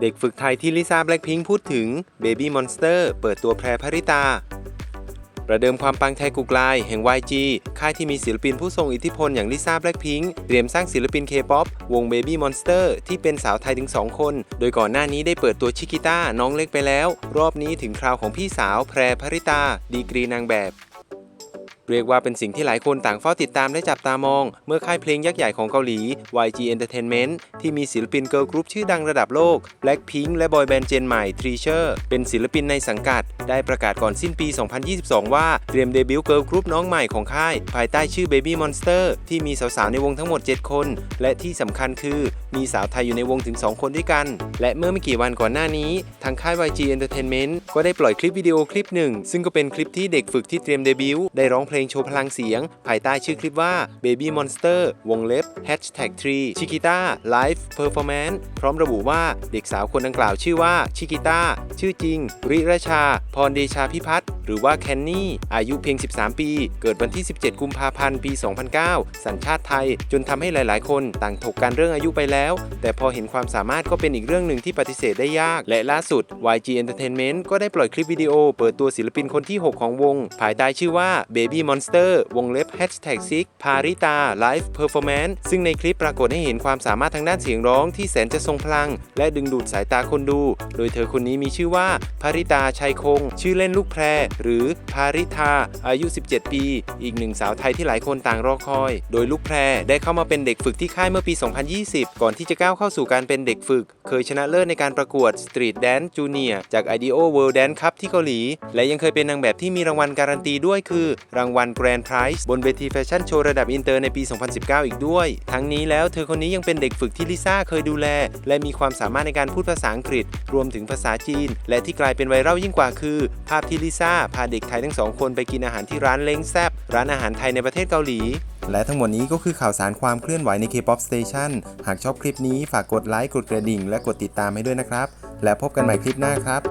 เด็กฝึกไทยที่ลิซ่าแบล็ k พิงพูดถึง Baby Monster เปิดตัวแพรพริตา ประเดิมความปังไทยกุกลายแห่ง YG ค่ายที่มีศิลปินผู้ทรงอิทธิพลอย่างลิซ่าแบล็ k พิงเตรียมสร้างศิลปิน K-POP วง Baby Monster ที่เป็นสาวไทยถึง 2 คน โดยก่อนหน้านี้ได้เปิดตัวชิกิต้าน้องเล็กไปแล้ว รอบนี้ถึงคราวของพี่สาวแพรพริตา ดีกรีนางแบบ เรียกว่าเป็นสิ่งที่หลายคนต่างเฝ้าติดตามและจับตามอง เมื่อค่ายเพลงยักษ์ใหญ่ของเกาหลี YG Entertainment ที่มีศิลปินเกิร์ลกรุ๊ปชื่อดังระดับโลก Blackpink และบอยแบนด์เจนใหม่ Treasure เป็นศิลปินในสังกัด ได้ประกาศก่อนสิ้นปี 2022 ว่าเตรียมเดบิวต์เกิร์ลกรุ๊ปน้องใหม่ของค่าย ภายใต้ชื่อ Baby Monster ที่มีสาวๆในวงทั้งหมด 7 คน และที่สำคัญคือมีสาวไทยอยู่ในวงถึง 2 คนด้วยกัน และเมื่อไม่กี่วันก่อนหน้านี้ ทางค่าย YG Entertainment ก็ได้ปล่อยคลิปวิดีโอคลิปหนึ่งซึ่งก็เป็นคลิปที่เด็กฝึกที่เตรียมเดบิวต์ได้ร้องเพลงลงโชว์พลังเสียง ภายใต้ชื่อคลิปว่า Baby Monster วงเล็บ Hashtag 3 Chiquita Live Performance พร้อมระบุว่าเด็กสาวคนดังกล่าวชื่อว่าชิกิต้าชื่อจริง ริราชา พรเดชาพิพัฒน์ หรือว่าแคนนี่ อายุเพียง 13 ปี เกิดวันที่ 17 กุมภาพันธ์ ปี 2009 สัญชาติไทย จนทำให้หลาย ๆ คนต่างถกกันเรื่องอายุไปแล้ว แต่พอเห็นความสามารถก็เป็นอีกเรื่องหนึ่งที่ปฏิเสธได้ยาก และล่าสุด YG Entertainment ก็ได้ปล่อยคลิปวิดีโอ เปิดตัวศิลปินคนที่ 6 ของวง ภายใต้ชื่อว่า Baby Monster วงเล็บ Hashtag 6 Parita Live Performance ซึ่งในคลิปปรากฏให้เห็นความสามารถทางด้านเสียงร้องที่แสนจะทรงพลัง และดึงดูดสายตาคนดู โดยเธอคนนี้มีชื่อว่าภาริตาชัยคง ชื่อเล่นลูกแพรหรือภาริธาอายุ 17 ปี อีกหนึ่งสาวไทยที่หลายคนต่างรอคอย โดยลูกแพรได้เข้ามาเป็นเด็กฝึกที่ค่ายเมื่อปี 2020 ก่อนที่จะก้าวเข้าสู่การเป็นเด็กฝึก เคยชนะเลิศในการประกวด Street Dance Junior จาก IDEO World Dance Cup ที่เกาหลี และยังเคยเป็นนางแบบที่มีรางวัลการันตีด้วยคือ รางวัล Grand Prize บนเวทีแฟชั่นโชว์ระดับอินเตอร์ในปี 2019 อีกด้วย ทั้งนี้แล้วเธอคนนี้ยังเป็นเด็กฝึกที่ลิซ่าเคยดูแล และมีความสามารถในการพูดภาษาอังกฤษ รวมถึงภาษาจีน และที่กลายเป็นไวรัลยิ่งกว่าคือ ภาพที่ลิซ่าพาเด็กไทยทั้งสองคนไปกินอาหารที่ร้านเล้งแซบร้านอาหารไทยในประเทศเกาหลี และทั้งหมดนี้ก็คือข่าวสารความเคลื่อนไหวใน K-POP Station หากชอบคลิปนี้ฝากกดไลค์กดกระดิ่ง และกดติดตามให้ด้วยนะครับ และพบกันใหม่คลิปหน้าครับ